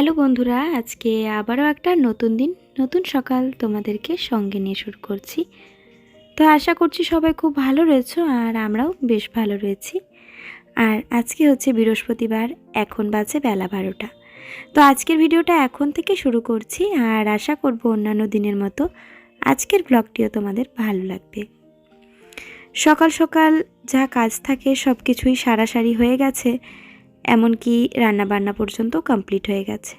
Hello বন্ধুরা, আজকে আবারও একটা নতুন দিন, নতুন সকাল তোমাদেরকে সঙ্গে নিয়ে শুরু করছি। তো আশা করছি সবাই খুব ভালো রয়েছো আর আমরাও বেশ ভালো রয়েছি। আর আজকে হচ্ছে বৃহস্পতিবার, এখন বাজে বেলা বারোটা। তো আজকের ভিডিওটা এখন থেকে শুরু করছি আর আশা করব অন্যান্য দিনের মতো আজকের ব্লগটিও তোমাদের ভালো লাগবে। সকাল সকাল যা কাজ থাকে সব কিছুই সারাসারি হয়ে গেছে। এমনকি রান্নাবান্না পর্যন্ত কমপ্লিট হয়ে গেছে।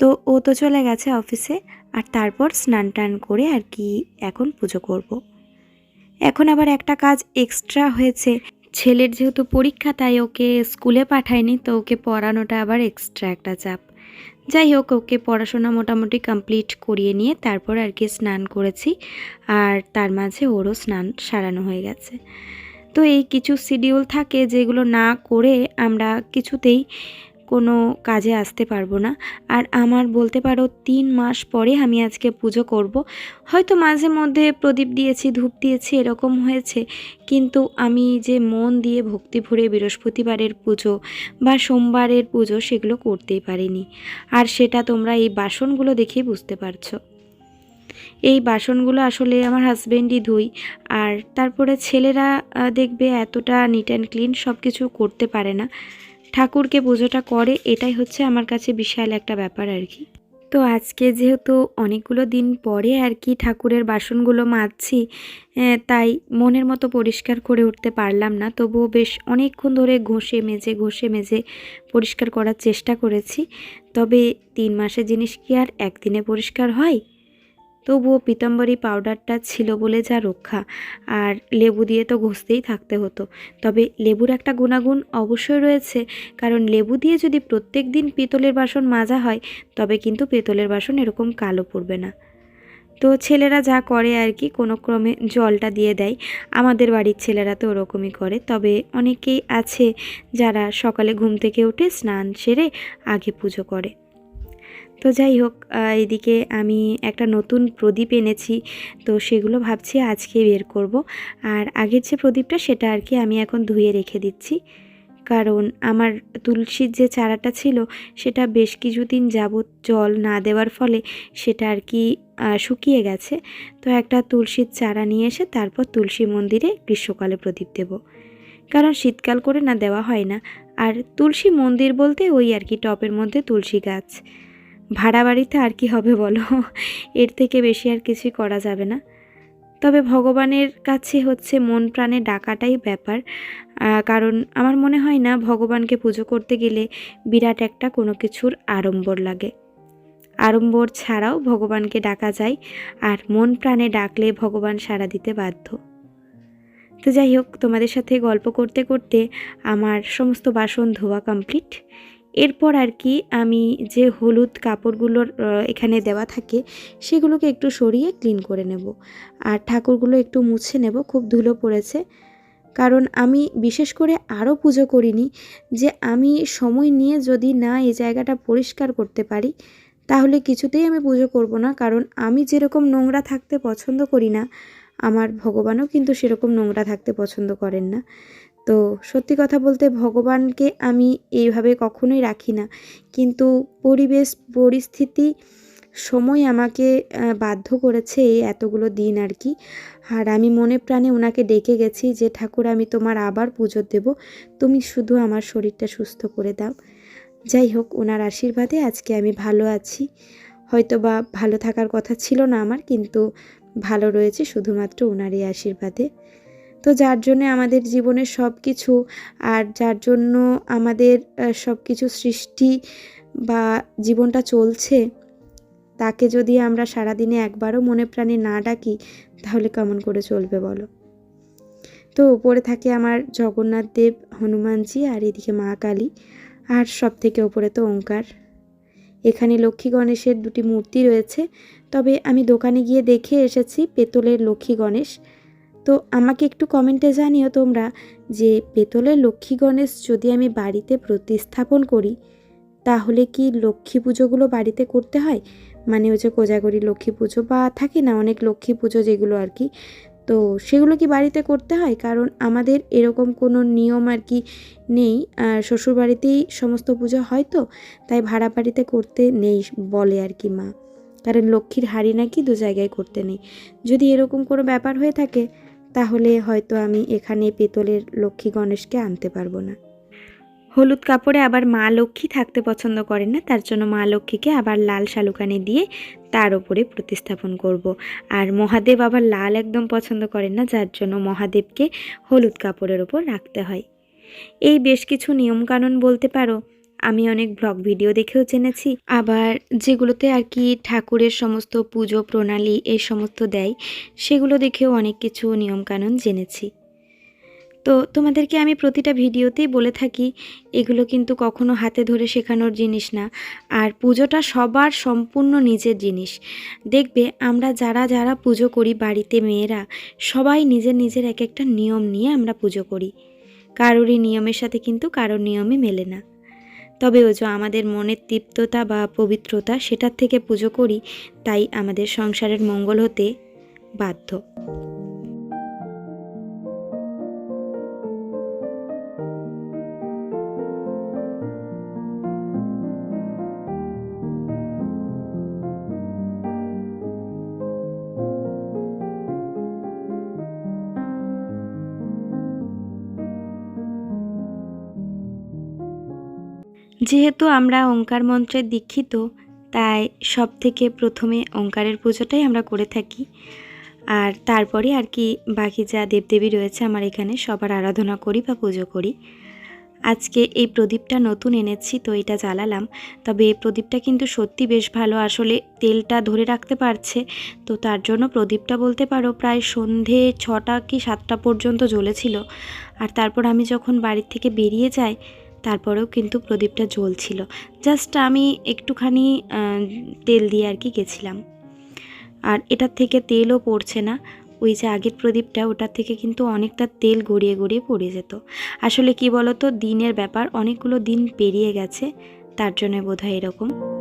তো ও তো চলে গেছে অফিসে, আর তারপর স্নান টান করে আর কি এখন পুজো করব। এখন আবার একটা কাজ এক্সট্রা হয়েছে। ছেলের যেহেতু পরীক্ষা, তাই ওকে স্কুলে পাঠায়নি, তো ওকে পড়ানোটা আবার এক্সট্রা একটা চাপ। যাই হোক, ওকে পড়াশোনা মোটামুটি কমপ্লিট করিয়ে নিয়ে তারপর আর কি স্নান করেছি, আর তার মাঝে ওরও স্নান সারানো হয়ে গেছে। তো এই কিছু শিডিউল থাকে যেগুলো না করে আমরা কিছুতেই কোনো কাজে আসতে পারব না। আর আমার বলতে পারো তিন মাস পরে আমি আজকে পুজো করব। হয়তো মাঝে মধ্যে প্রদীপ দিয়েছি, ধূপ দিয়েছি, এরকম হয়েছে। কিন্তু আমি যে মন দিয়ে ভক্তি ভরে বৃহস্পতিবারের পুজো বা সোমবারের পুজো সেগুলো করতেই পারিনি। আর সেটা তোমরা এই বাসনগুলো দেখেই বুঝতে পারছ। এই বাসনগুলো আসলে আমার হাজব্যান্ডই ধুই। আর তারপরে ছেলেরা দেখবে এতটা নিট অ্যান্ড ক্লিন সব কিছু করতে পারে না। ঠাকুরকে পুজোটা করে, এটাই হচ্ছে আমার কাছে বিশাল একটা ব্যাপার আর কি। তো আজকে যেহেতু অনেকগুলো দিন পরে আর কি ঠাকুরের বাসনগুলো মাজছি তাই মনের মতো পরিষ্কার করে উঠতে পারলাম না। তবুও বেশ অনেকক্ষণ ধরে ঘষে মেজে ঘষে মেজে পরিষ্কার করার চেষ্টা করেছি। তবে তিন মাসের জিনিস কি আর একদিনে পরিষ্কার হয়? তবুও পিতাম্বরী পাউডারটা ছিল বলে যা রক্ষা, আর লেবু দিয়ে তো ঘষতেই থাকতে হতো। তবে লেবুর একটা গুণাগুণ অবশ্যই রয়েছে, কারণ লেবু দিয়ে যদি প্রত্যেক দিন পিতলের বাসন মাজা হয়, তবে কিন্তু পিতলের বাসন এরকম কালো পড়বে না। তো ছেলেরা যা করে আর কি, কোনো ক্রমে জলটা দিয়ে দেয়। আমাদের বাড়ির ছেলেরা তো ওরকমই করে, তবে অনেকেই আছে যারা সকালে ঘুম থেকে উঠে স্নান সেরে আগে পুজো করে। তো যাই হোক এদিকে আমি একটা নতুন প্রদীপ এনেছি, তো সেগুলো ভাবছি আজকে বের করব। আর আগের যে প্রদীপটা সেটা আর কি আমি এখন ধুয়ে রেখে দিচ্ছি। কারণ আমার তুলসীর যে চারাটা ছিল, সেটা বেশ কিছুদিন যাবৎ জল না দেওয়ার ফলে সেটা আর কি শুকিয়ে গেছে। তো একটা তুলসীর চারা নিয়ে এসে তারপর তুলসী মন্দিরে গ্রীষ্মকালে প্রদীপ দেব। কারণ শীতকাল করে না দেওয়া হয় না। আর তুলসী মন্দির বলতে ওই আর কি টপের মধ্যে তুলসী গাছ। ভাড়া বাড়িতে আর কি হবে বলো? এর থেকে বেশি আর কিছুই করা যাবে না। তবে ভগবানের কাছে হচ্ছে মন প্রাণে ডাকাটাই ব্যাপার। কারণ আমার মনে হয় না ভগবানকে পুজো করতে গেলে বিরাট একটা কোনো কিছুর আড়ম্বর লাগে। আড়ম্বর ছাড়াও ভগবানকে ডাকা যায় আর মন প্রাণে ডাকলে ভগবান সাড়া দিতে বাধ্য। তো যাই হোক, তোমাদের সাথে গল্প করতে করতে আমার সমস্ত বাসন ধোয়া কমপ্লিট এরপর আর কি আমি যে হলুদ কাপড়গুলোর এখানে দেওয়া থাকে, সেগুলোকে একটু সরিয়ে ক্লিন করে নেব। আর ঠাকুরগুলো একটু মুছে নেব, খুব ধুলো পড়েছে। কারণ আমি বিশেষ করে আরও পুজো করিনি যে আমি সময় নিয়ে যদি না এই জায়গাটা পরিষ্কার করতে পারি, তাহলে কিছুতেই আমি পুজো করব না। কারণ আমি যেরকম নোংরা থাকতে পছন্দ করি না, আমার ভগবানও কিন্তু সেরকম নোংরা থাকতে পছন্দ করেন না। তো সত্যি কথা বলতে ভগবানকে আমি এইভাবে কখনোই রাখি না। কিন্তু পরিবেশ, পরিস্থিতি, সময় আমাকে বাধ্য করেছে এই এতগুলো দিন আর কি। আর আমি মনে প্রাণে ওনাকে ডেকে গেছি যে, ঠাকুর, আমি তোমার আবার পুজো দেব। তুমি শুধু আমার শরীরটা সুস্থ করে দাও। যাই হোক ওনার আশীর্বাদে আজকে আমি ভালো আছি। হয়তো বা ভালো থাকার কথা ছিল না আমার, কিন্তু ভালো রয়েছে শুধুমাত্র ওনারই আশীর্বাদে। তো যার জন্যে আমাদের জীবনের সব কিছু আর যার জন্য আমাদের সব কিছু সৃষ্টি বা জীবনটা চলছে, তাকে যদি আমরা সারাদিনে একবারও মনে প্রাণে না ডাকি, তাহলে কেমন করে চলবে বলো? তো উপরে থাকে আমার জগন্নাথ দেব, হনুমানজি আর এদিকে মা কালী আর সব থেকে ওপরে তো ওঙ্কার। এখানে লক্ষ্মী গণেশের দুটি মূর্তি রয়েছে, তবে আমি দোকানে গিয়ে দেখে এসেছি পেতলের লক্ষ্মী গণেশ। তো আমাকে একটু কমেন্টে জানিও তোমরা যে পেতলের লক্ষ্মী গণেশ যদি আমি বাড়িতে প্রতিস্থাপন করি, তাহলে কি লক্ষ্মী পুজোগুলো বাড়িতে করতে হয়? মানে ওই যে কোজাগরি লক্ষ্মী পুজো বা থাকে না অনেক লক্ষ্মী পুজো যেগুলো আর কি, তো সেগুলো কি বাড়িতে করতে হয়? কারণ আমাদের এরকম কোনো নিয়ম আর কি নেই, আর শ্বশুরবাড়িতেই সমস্ত পুজো হয় তো, তাই ভাড়া বাড়িতে করতে নেই বলে আর কি মা। কারণ লক্ষ্মীর হাড়ি নাকি দু জায়গায় করতে নেই। যদি এরকম কোনো ব্যাপার হয়ে থাকে তাহলে হয়তো আমি এখানে পেতলের লক্ষ্মী গণেশকে আনতে পারব না। হলুদ কাপড়ে আবার মা লক্ষ্মী থাকতে পছন্দ করেন না, তার জন্য মা লক্ষ্মীকে আবার লাল শালুকানি দিয়ে তার ওপরে প্রতিস্থাপন করব। আর মহাদেব আবার লাল একদম পছন্দ করেন না, যার জন্য মহাদেবকে হলুদ কাপড়ের ওপর রাখতে হয়। এই বেশ কিছু নিয়মকানুন বলতে পারো? আমি অনেক ব্লগ ভিডিও দেখেও জেনেছি। আবার যেগুলোতে আর কি ঠাকুরের সমস্ত পুজো, প্রণালী এই সমস্ত দেয়, সেগুলো দেখেও অনেক কিছু নিয়মকানুন জেনেছি। তো তোমাদেরকে আমি প্রতিটা ভিডিওতেই বলে থাকি, এগুলো কিন্তু কখনো হাতে ধরে শেখানোর জিনিস না। আর পুজোটা সবার সম্পূর্ণ নিজের জিনিস। দেখবে আমরা যারা যারা পুজো করি বাড়িতে মেয়েরা, সবাই নিজের নিজের এক একটা নিয়ম নিয়ে আমরা পুজো করি। কারোরই নিয়মের সাথে কিন্তু কারোর নিয়মই মেলে না। তবে ও যে আমাদের মনের তৃপ্ততা বা পবিত্রতা সেটার থেকে পুজো করি, তাই আমাদের সংসারের মঙ্গল হতে বাধ্য। যেহেতু আমরা ওঙ্কার মন্ত্রের দীক্ষিত, তাই সব থেকে প্রথমে ওঙ্কারের পুজোটাই আমরা করে থাকি। আর তারপরে আর কি বাকি যা দেবদেবী রয়েছে আমার এখানে সবার আরাধনা করি বা পুজো করি। আজকে এই প্রদীপটা নতুন এনেছি, তো এটা জ্বালালাম। তবে এই প্রদীপটা কিন্তু সত্যি বেশ ভালো, আসলে তেলটা ধরে রাখতে পারছে। তো তার জন্য প্রদীপটা বলতে পারো প্রায় সন্ধে ছটা কি সাতটা পর্যন্ত জ্বলেছিল। আর তারপর আমি যখন বাড়ির থেকে বেরিয়ে যাই তারপরেও কিন্তু প্রদীপটা জ্বলছিল। জাস্ট আমি একটুখানি তেল দিয়ে আর কি গেছিলাম। আর এটার থেকে তেলও পড়ছে না। ওই যে আগের প্রদীপটা, ওটার থেকে কিন্তু অনেকটা তেল গড়িয়ে গড়িয়ে পড়ে যেত। আসলে কি বলতো, দিনের ব্যাপার, অনেকগুলো দিন পেরিয়ে গেছে। তার জন্য বোধহয় এরকম।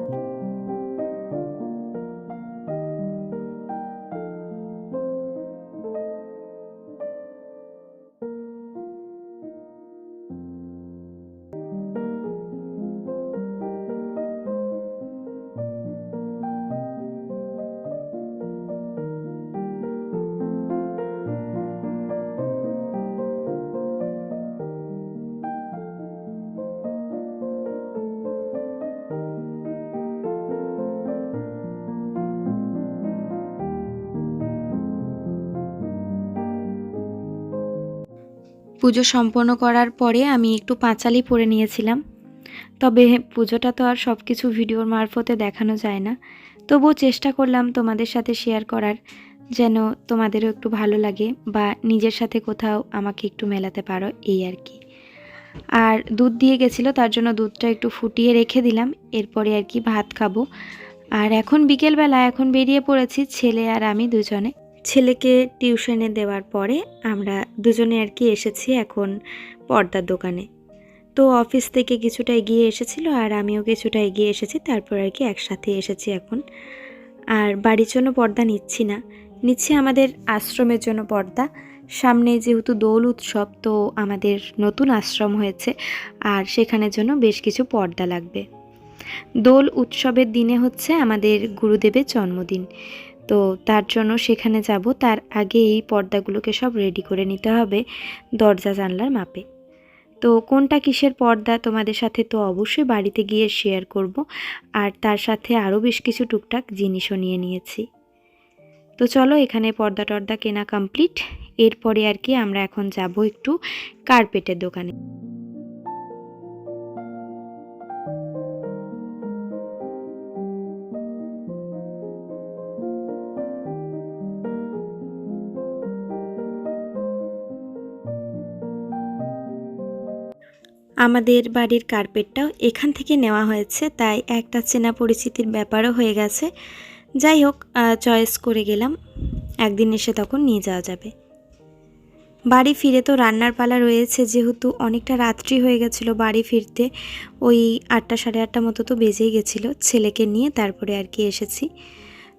পুজো সম্পন্ন করার পরে আমি একটু পাঁচালি পরে নিয়েছিলাম। তবে পুজোটা তো আর সব কিছু ভিডিওর মারফতে দেখানো যায় না। তবুও চেষ্টা করলাম তোমাদের সাথে শেয়ার করার, যেন তোমাদেরও একটু ভালো লাগে বা নিজের সাথে কোথাও আমাকে একটু মেলাতে পারো, এই আর কি। আর দুধ দিয়ে গেছিল, তার জন্য দুধটা একটু ফুটিয়ে রেখে দিলাম, এরপরে আর কি ভাত খাব। আর এখন বিকেলবেলা এখন বেরিয়ে পড়েছি, ছেলে আর আমি দুজনে। ছেলেকে টিউশনে দেওয়ার পরে আমরা দুজনে আর কি এসেছি এখন পর্দার দোকানে। তো অফিস থেকে কিছুটা এগিয়ে এসেছিল আর আমিও কিছুটা এগিয়ে এসেছি, তারপর আর কি একসাথে এসেছি এখন। আর বাড়ির জন্য পর্দা নিচ্ছি না। নিচ্ছি আমাদের আশ্রমের জন্য পর্দা। সামনে যেহেতু দোল উৎসব, তো আমাদের নতুন আশ্রম হয়েছে আর সেখানের জন্য বেশ কিছু পর্দা লাগবে। দোল উৎসবের দিনে হচ্ছে আমাদের গুরুদেবের জন্মদিন। তো তার জন্য সেখানে যাব। তার আগে এই পর্দাগুলোকে সব রেডি করে নিতে হবে দরজা জানলার মাপে। তো কোনটা কিসের পর্দা তোমাদের সাথে তো অবশ্যই বাড়িতে গিয়ে শেয়ার করব। আর তার সাথে আরও বেশ কিছু টুকটাক জিনিসও নিয়ে নিয়েছি। তো চলো এখানে পর্দা টর্দা কেনা কমপ্লিট এরপরে আর কি আমরা এখন যাব একটু কার্পেটের দোকানে। আমাদের বাড়ির কার্পেটটাও এখান থেকে নেওয়া হয়েছে, তাই একটা চেনা পরিচিতির ব্যাপারও হয়ে গেছে। যাই হোক চয়েস করে গেলাম। একদিন এসে তখন নিয়ে যাওয়া যাবে। বাড়ি ফিরে তো রান্নার পালা রয়েছে, যেহেতু অনেকটা রাত্রি হয়ে গেছিল বাড়ি ফিরতে। ওই আটটা সাড়ে আটটা মতো তো বেজেই গেছিল, ছেলেকে নিয়ে তারপরে আর কি এসেছি।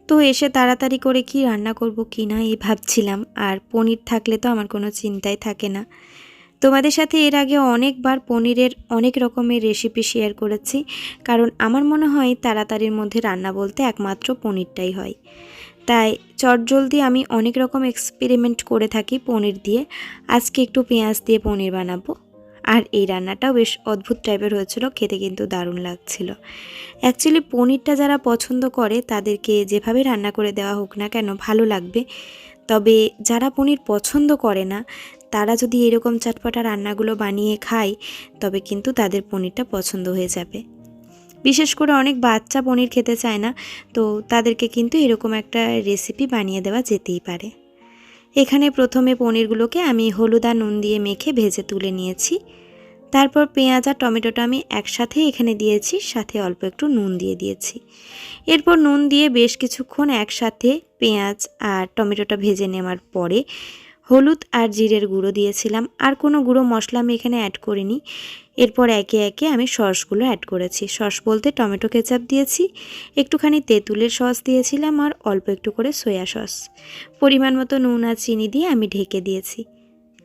তো এসে তাড়াতাড়ি করে কি রান্না করব কি না, এই ভাবছিলাম। আর পনির থাকলে তো আমার কোনো চিন্তাই থাকে না। তোমাদের সাথে এর আগে অনেকবার পনিরের অনেক রকমের রেসিপি শেয়ার করেছি, কারণ আমার মনে হয় তাড়াতাড়ির মধ্যে রান্না বলতে একমাত্র পনিরটাই হয়। তাই চটজলদি আমি অনেক রকম এক্সপেরিমেন্ট করে থাকি পনির দিয়ে। আজকে একটু পেঁয়াজ দিয়ে পনির বানাবো। আর এই রান্নাটাও বেশ অদ্ভুত টাইপের হয়েছিল, খেতে কিন্তু দারুণ লাগছিল। অ্যাকচুয়ালি পনিরটা যারা পছন্দ করে, তাদেরকে যেভাবে রান্না করে দেওয়া হোক না কেন ভালো লাগবে। তবে যারা পনির পছন্দ করে না তারা যদি এরকম চটপটা রান্নাগুলো বানিয়ে খায়, তবে কিন্তু তাদের পনিরটা পছন্দ হয়ে যাবে। বিশেষ করে অনেক বাচ্চা পনির খেতে চায় না, তো তাদেরকে কিন্তু এরকম একটা রেসিপি বানিয়ে দেওয়া যেতেই পারে। এখানে প্রথমে পনিরগুলোকে আমি হলুদ আর নুন দিয়ে মেখে ভেজে তুলে নিয়েছি। তারপর পেঁয়াজ আর টমেটোটা আমি একসাথে এখানে দিয়েছি, সাথে অল্প একটু নুন দিয়ে দিয়েছি। এরপর নুন দিয়ে বেশ কিছুক্ষণ একসাথে পেঁয়াজ আর টমেটোটা ভেজে নেওয়ার পরে হলুদ আর জিরের গুঁড়ো দিয়েছিলাম। আর কোনো গুঁড়ো মশলা আমি এখানে অ্যাড করিনি। এরপর একে একে আমি সসগুলো অ্যাড করেছি। সস বলতে টমেটো কেচাপ দিয়েছি, একটুখানি তেঁতুলের সস দিয়েছিলাম আর অল্প একটু করে সয়া সস। পরিমাণ মতো নুন আর চিনি দিয়ে আমি ঢেকে দিয়েছি।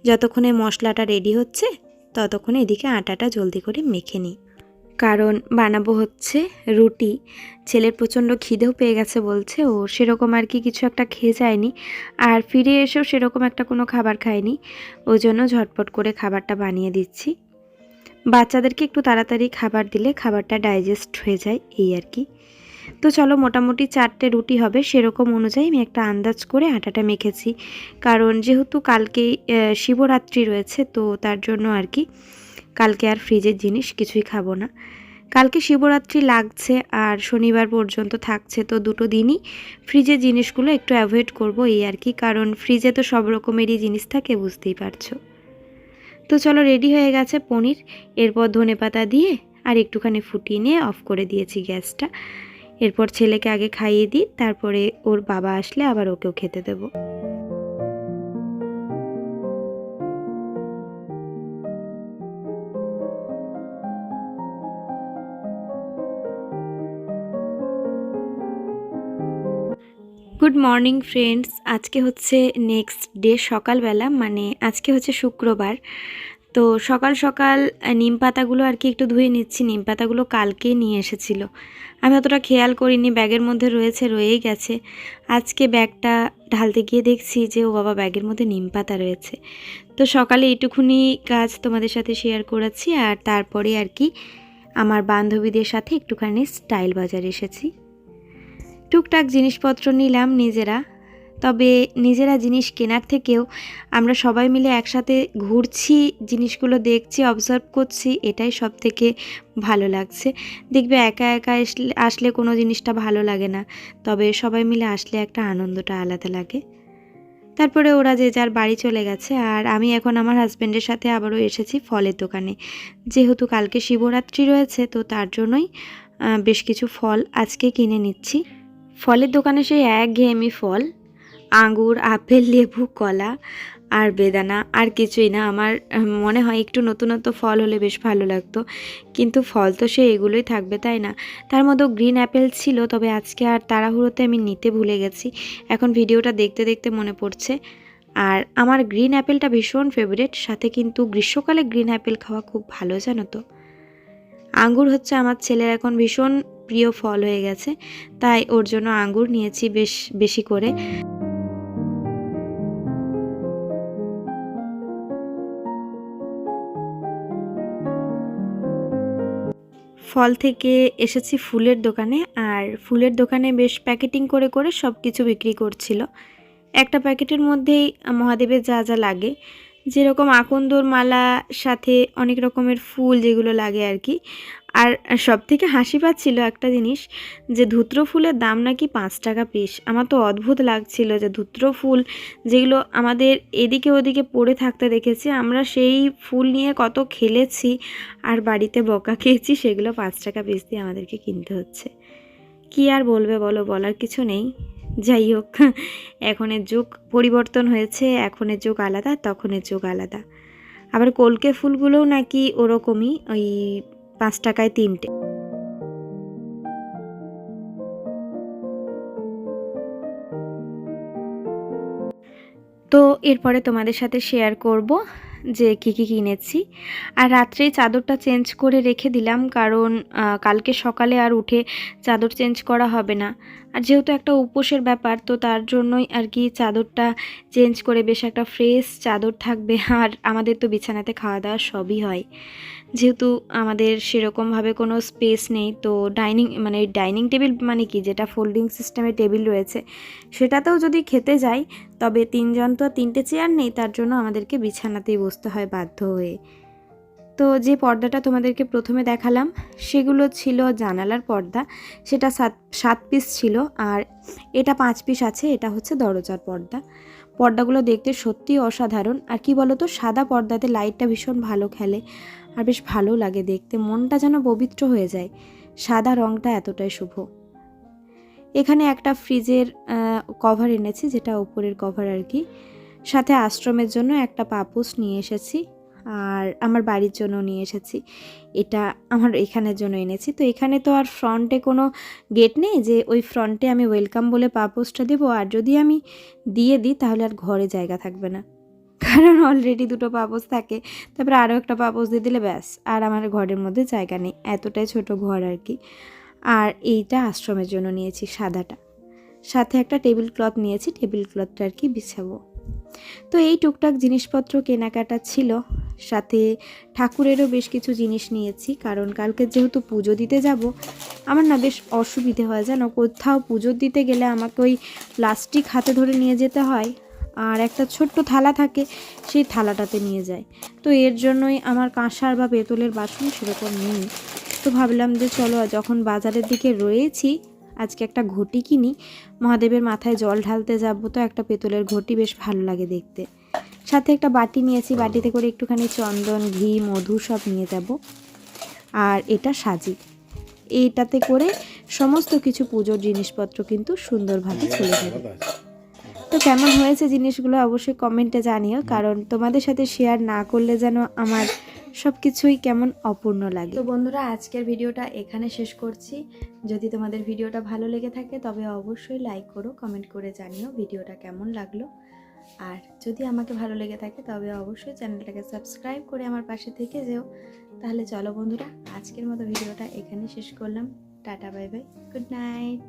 যতক্ষণে মশলাটা রেডি হচ্ছে, ততক্ষণে এদিকে আটাটা জলদি করে মেখে নিই। কারণ বানাবো হচ্ছে রুটি। ছেলের প্রচণ্ড খিদেও পেয়ে গেছে বলছে ও, সেরকম আর কি কিছু একটা খেয়ে যায়নি। আর ফিরে এসেও সেরকম একটা কোনো খাবার খায়নি। ওই জন্য ঝটপট করে খাবারটা বানিয়ে দিচ্ছি। বাচ্চাদেরকে একটু তাড়াতাড়ি খাবার দিলে খাবারটা ডাইজেস্ট হয়ে যায়, এই আর কি। তো চলো মোটামুটি চারটে রুটি হবে, সেরকম অনুযায়ী আমি একটা আন্দাজ করে আটাটা মেখেছি। কারণ যেহেতু কালকে শিবরাত্রি রয়েছে, তো তার জন্য আর কি কালকে আর ফ্রিজের জিনিস কিছুই খাব না। কালকে শিবরাত্রি লাগছে আর শনিবার পর্যন্ত থাকছে, তো দুটো দিনই ফ্রিজের জিনিসগুলো একটু অ্যাভয়েড করব এই আর কি, কারণ ফ্রিজে তো সব রকমেরই জিনিস থাকে, বুঝতেই পারছ। তো চলো রেডি হয়ে গেছে পনির, এরপর ধনে পাতা দিয়ে আর একটুখানি ফুটিয়ে নিয়ে অফ করে দিয়েছি গ্যাসটা। এরপর ছেলেকে আগে খাইয়ে দিই, তারপরে ওর বাবা আসলে আবার ওকেও খেতে দেবো। Good morning, friends. আজকে হচ্ছে নেক্সট ডে সকালবেলা মানে আজকে হচ্ছে শুক্রবার। তো সকাল সকাল নিম পাতাগুলো আর কি একটু ধুয়ে নিচ্ছি। নিম পাতাগুলো কালকে নিয়ে এসেছিল। আমি অতটা খেয়াল করিনি, ব্যাগের মধ্যে রয়েছে, রয়েই গেছে। আজকে ব্যাগটা ঢালতে গিয়ে দেখছি যে, ও বাবা, ব্যাগের মধ্যে নিম পাতা রয়েছে। তো সকালে এইটুকুনি কাজ তোমাদের সাথে শেয়ার করেছি, আর তারপরে আর কি আমার বান্ধবীদের সাথে একটুখানি স্টাইল বাজার এসেছি। টুকটাক জিনিসপত্র নিলাম নিজেরা। তবে নিজেরা জিনিস কেনার থেকেও আমরা সবাই মিলে একসাথে ঘুরছি, জিনিসগুলো দেখছি অবজার্ভ করছি, এটাই সব থেকে ভালো লাগছে। দেখবে একা একা আসলে কোনো জিনিসটা ভালো লাগে না, তবে সবাই মিলে আসলে একটা আনন্দটা আলাদা লাগে। তারপরে ওরা যে যার বাড়ি চলে গেছে, আর আমি এখন আমার হাজব্যান্ডের সাথে আবারও এসেছি ফলের দোকানে। যেহেতু কালকে শিবরাত্রি রয়েছে, তো তার জন্যই বেশ কিছু ফল আজকে কিনে নিচ্ছি। ফলের দোকানে সেই একঘেয়েমি ফল, আঙ্গুর, আপেল, লেবু, কলা আর বেদানা আর কিছুই না। আমার মনে হয় একটু নতুনত্ব ফল হলে বেশ ভালো লাগতো। কিন্তু ফল তো সে এগুলোই থাকবে, তাই না? তার মধ্যেও গ্রিন অ্যাপেল ছিল, তবে আজকে আর তাড়াহুড়োতে আমি নিতে ভুলে গেছি। এখন ভিডিওটা দেখতে দেখতে মনে পড়ছে। আর আমার গ্রিন অ্যাপেলটা ভীষণ ফেভারিট সাথে কিন্তু গ্রীষ্মকালে গ্রিন অ্যাপেল খাওয়া খুব ভালো, জানো তো? আঙ্গুর হচ্ছে আমার ছেলের এখন ভীষণ প্রিয় ফল হয়ে গেছে, তাই ওর জন্য আঙ্গুর নিয়েছি বেশ বেশি করে। ফল থেকে এসেছি ফুলের দোকানে, আর ফুলের দোকানে বেশ প্যাকেটিং করে করে সব কিছু বিক্রি করছিল। একটা প্যাকেটের মধ্যেই মহাদেবের যা যা লাগে যেরকম আকন্দর মালা, সাথে অনেক রকমের ফুল যেগুলো লাগে আর কি। আর সব থেকে হাসি পাচ্ছিল একটা জিনিস, যে ধুত্র ফুলের দাম নাকি পাঁচ টাকা পিস। আমার তো অদ্ভুত লাগছিল যে ধুত্র ফুল যেগুলো আমাদের এদিকে ওদিকে পড়ে থাকতে দেখেছি, আমরা সেই ফুল নিয়ে কত খেলেছি আর বাড়িতে বকা খেয়েছি, সেগুলো পাঁচ টাকা পিস দিয়ে আমাদেরকে কিনতে হচ্ছে। কি আর বলবে বলো, বলার কিছু নেই। যাই হোক, এখনের যুগ পরিবর্তন হয়েছে, এখনের যুগ আলাদা, তখনের যুগ আলাদা। আবার কলকে ফুলগুলোও নাকি ওরকমই, ওই পাঁচ টাকায় তিনটে। তো এরপরে তোমাদের সাথে শেয়ার করব যে কি কি কিনেছি। আর রাত্রে চাদরটা চেঞ্জ করে রেখে দিলাম, কারণ কালকে সকালে আর উঠে চাদর চেঞ্জ করা হবে না। আর যেহেতু একটা উপোসের ব্যাপার, তো তার জন্যই আর কি চাদরটা চেঞ্জ করে বেশ একটা ফ্রেশ চাদর থাকবে। আর আমাদের তো বিছানাতে খাওয়া দাওয়া সবই হয়। যেহেতু আমাদের সেরকমভাবে কোনো স্পেস নেই, তো ডাইনিং মানে ডাইনিং টেবিল মানে কি, যেটা ফোল্ডিং সিস্টেমে টেবিল রয়েছে, সেটাতেও যদি খেতে যাই, তবে তিনজন তো তিনটে চেয়ার নেই, তার জন্য আমাদেরকে বিছানাতেই বসতে হয় বাধ্য হয়ে। তো যে পর্দাটা তোমাদেরকে প্রথমে দেখালাম, সেগুলো ছিল জানালার পর্দা। সেটা সাত সাত পিস ছিল আর এটা পাঁচ পিস আছে, এটা হচ্ছে দরজার পর্দা। পর্দাগুলো দেখতে সত্যিই অসাধারণ। আর কি বলতো, সাদা পর্দাতে লাইটটা ভীষণ ভালো খেলে আর বেশ ভালো লাগে দেখতে। মনটা যেন পবিত্র হয়ে যায়। সাদা রঙটা এতটাই শুভ। এখানে একটা ফ্রিজের কভার এনেছি, যেটা উপরের কভার আর কি। সাথে আশ্রমের জন্য একটা পাপোস নিয়ে এসেছি। আর আমার বাড়ির জন্য নিয়ে এসেছি। এটা আমার এখানের জন্য এনেছি। তো এখানে তো আর ফ্রন্টে কোনো গেট নেই যে ওই ফ্রন্টে আমি ওয়েলকাম বলে পাপোসটা দেবো আর যদি আমি দিয়ে দিই তাহলে আর ঘরে জায়গা থাকবে না। কারণ অলরেডি দুটো পাপোস থাকে। তারপরে আরও একটা পাপোস দিয়ে দিলে ব্যাস, আর আমার ঘরের মধ্যে জায়গা নেই। এতটাই ছোট ঘর আর কি। আর এইটা আশ্রমের জন্য নিয়েছি, সাদাটা। সাথে একটা টেবিল ক্লথ নিয়েছি টেবিল ক্লথটা আর কি বিছাবো। তো এই টুকটাক জিনিসপত্র কেনাকাটা ছিল, সাথে ঠাকুরেরও বেশ কিছু জিনিস নিয়েছি, কারণ কালকে যেহেতু পুজো দিতে যাব, আমার না বেশ অসুবিধে হয়, জানো? কোথাও পুজো দিতে গেলে আমাকে ওই প্লাস্টিক হাতে ধরে নিয়ে যেতে হয়, আর একটা ছোট্ট থালা থাকে, সেই থালাটাতে নিয়ে যায় তো এর জন্যই আমার কাঁসার বা পেতলের বাসন সেরকম নেই। তো ভাবলাম যে চলো, যখন বাজারের দিকে রয়েছি আজকে একটা ঘটি কিনি, মহাদেবের মাথায় জল ঢালতে যাব তো একটা পেতলের ঘটি বেশ ভালো লাগে দেখতে। সাথে একটা বাটি নিয়েছি, বাটিতে করে একটুখানি চন্দন, ঘি, মধু সব নিয়ে যাব। আর এটা সাজি। এইটাতে করে সমস্ত কিছু পুজোর জিনিসপত্র কিন্তু সুন্দরভাবে চলে যাবে। তো কেমন হয়েছে জিনিসগুলো অবশ্যই কমেন্টে জানিও, কারণ তোমাদের সাথে শেয়ার না করলে যেন আমার সব কিছুই কেমন অপূর্ণ লাগে। তো বন্ধুরা, আজকের ভিডিওটা এখানে শেষ করছি। যদি তোমাদের ভিডিওটা ভালো লেগে থাকে, তবে অবশ্যই লাইক করো কমেন্ট করে জানিও ভিডিওটা কেমন লাগল। আর যদি আমাকে ভালো লেগে থাকে, তবে অবশ্যই চ্যানেলটাকে সাবস্ক্রাইব করে আমার পাশে থেকে যেও। তাহলে চলো বন্ধুরা, আজকের মতো ভিডিওটা এখানে শেষ করলাম। Tata bye bye good night